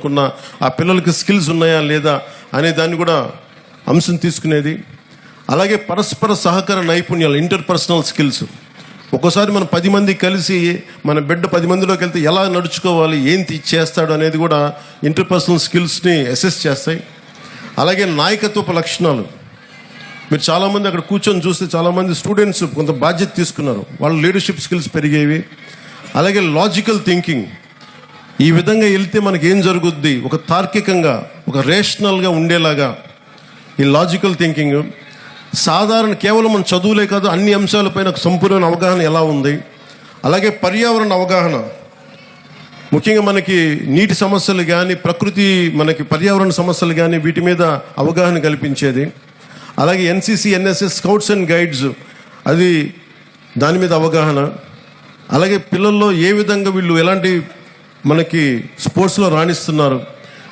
అనుకున్న ఆ పిల్లలకి స్కిల్స్ ఉన్నాయా లేదా అనే దాన్ని కూడా అంశం తీసుకునేది. అలాగే పరస్పర సహకార నైపుణ్యాలు ఇంటర్పర్సనల్ స్కిల్స్ ఒక్కోసారి మనం పది మంది కలిసి మన బిడ్డ పది మందిలోకి వెళ్తే ఎలా నడుచుకోవాలి ఏం చేస్తాడు అనేది కూడా ఇంటర్పర్సనల్ స్కిల్స్ని అసెస్ చేస్తాయి. అలాగే నాయకత్వపు లక్షణాలు. మీరు చాలామంది అక్కడ కూర్చొని చూస్తే చాలామంది స్టూడెంట్స్ కొంత బాధ్యత తీసుకున్నారు. వాళ్ళ లీడర్షిప్ స్కిల్స్ పెరిగేవి. అలాగే లాజికల్ థింకింగ్ ఈ విధంగా వెళ్తే మనకి ఏం జరుగుద్ది? ఒక తార్కికంగా ఒక రేషనల్గా ఉండేలాగా ఈ లాజికల్ థింకింగ్ సాధారణ కేవలం మన చదువులే కాదు అన్ని అంశాలపైన ఒక సంపూర్ణ అవగాహన ఎలా ఉంది? అలాగే పర్యావరణ అవగాహన. ముఖ్యంగా మనకి నీటి సమస్యలు కానీ ప్రకృతి మనకి పర్యావరణ సమస్యలు కానీ వీటి మీద అవగాహన కల్పించేది. అలాగే NCC NSS scouts and guides అది దాని మీద అవగాహన. అలాగే పిల్లల్లో ఏ విధంగా వీళ్ళు ఎలాంటి మనకి స్పోర్ట్స్లో రాణిస్తున్నారు.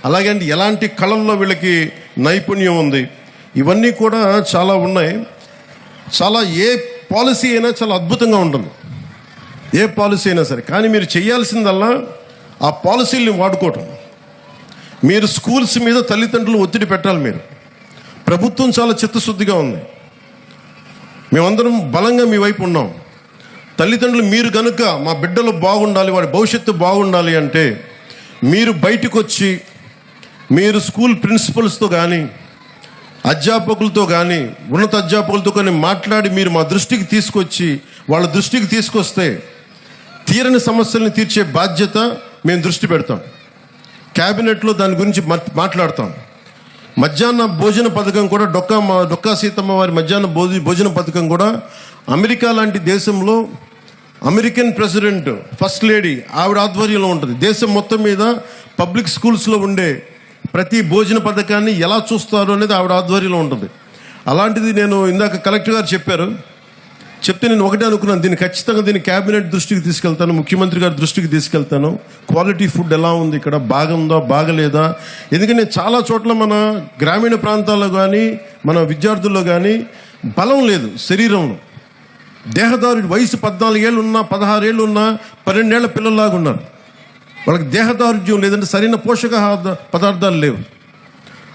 అలాగే అండి ఎలాంటి కళల్లో వీళ్ళకి నైపుణ్యం ఉంది? ఇవన్నీ కూడా చాలా ఉన్నాయి. చాలా ఏ పాలసీ అయినా చాలా అద్భుతంగా ఉంటుంది. ఏ పాలసీ అయినా సరే. కానీ మీరు చేయాల్సిందల్లా ఆ పాలసీల్ని వాడుకోవటం. మీరు స్కూల్స్ మీద తల్లిదండ్రులు ఒత్తిడి పెట్టాలి మీరు. ప్రభుత్వం చాలా చిత్తశుద్ధిగా ఉంది. మేమందరం బలంగా మీ వైపు ఉన్నాం. తల్లిదండ్రులు మీరు కనుక మా బిడ్డలు బాగుండాలి వాడి భవిష్యత్తు బాగుండాలి అంటే మీరు బయటకు వచ్చి మీరు స్కూల్ ప్రిన్సిపల్స్తో కానీ అధ్యాపకులతో కానీ ఉన్నత అధ్యాపకులతో కానీ మాట్లాడి మీరు మా దృష్టికి తీసుకొచ్చి వాళ్ళ దృష్టికి తీసుకొస్తే తీరని సమస్యల్ని తీర్చే బాధ్యత మేము దృష్టి పెడతాం. క్యాబినెట్లో దాని గురించి మాట్లాడతాం. మధ్యాహ్న భోజన పథకం కూడా డొక్కా మా- డొక్కా సీతమ్మ వారి మధ్యాహ్న భోజ భోజన పథకం కూడా అమెరికా లాంటి దేశంలో అమెరికన్ ప్రెసిడెంట్ ఫస్ట్ లేడీ ఆవిడ ఆధ్వర్యంలో ఉంటుంది. దేశం మొత్తం మీద పబ్లిక్ స్కూల్స్లో ఉండే ప్రతి భోజన పథకాన్ని ఎలా చూస్తారు అనేది ఆవిడ ఆధ్వర్యంలో ఉంటుంది. అలాంటిది నేను ఇందాక కలెక్టర్ గారు చెప్పారు. చెప్తే నేను ఒకటే అనుకున్నాను దీన్ని ఖచ్చితంగా దీన్ని క్యాబినెట్ దృష్టికి తీసుకెళ్తాను ముఖ్యమంత్రి గారి దృష్టికి తీసుకెళ్తాను. క్వాలిటీ ఫుడ్ ఎలా ఉంది ఇక్కడ బాగుందా బాగలేదా? ఎందుకంటే చాలా చోట్ల మన గ్రామీణ ప్రాంతాల్లో కానీ మన విద్యార్థుల్లో కానీ బలం లేదు శరీరంలో. దేహదారుడి వయసు పద్నాలుగేళ్ళు ఉన్నా పదహారేళ్ళు ఉన్నా పన్నెండేళ్ళ పిల్లల్లాగా ఉన్నారు వాళ్ళకి దేహదారుఢ్యం లేదంటే సరైన పోషక పదార్థాలు లేవు.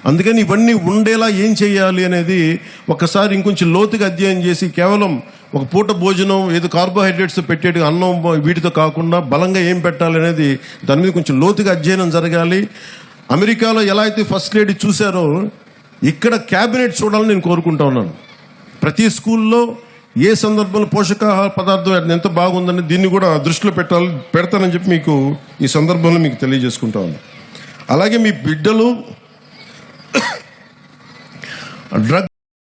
అందుకని ఇవన్నీ ఉండేలా ఏం చేయాలి అనేది ఒకసారి ఇంకొంచెం లోతుగా అధ్యయనం చేసి కేవలం ఒక పూట భోజనం ఏదో కార్బోహైడ్రేట్స్ పెట్టేటి అన్నం వీటితో కాకుండా బలంగా ఏం పెట్టాలి అనేది దాని మీద కొంచెం లోతుగా అధ్యయనం జరగాలి. అమెరికాలో ఎలా అయితే ఫస్ట్ లేడీ చూశారో ఇక్కడ క్యాబినెట్ చూడాలని నేను కోరుకుంటా ఉన్నాను. ప్రతి స్కూల్లో ఏ సందర్భంలో పోషకాహార పదార్థం అది ఎంత బాగుందని దీన్ని కూడా దృష్టిలో పెట్టాలి పెడతానని చెప్పి మీకు ఈ సందర్భంలో మీకు తెలియజేసుకుంటాను అలాగే మీ బిడ్డలు డ్రగ్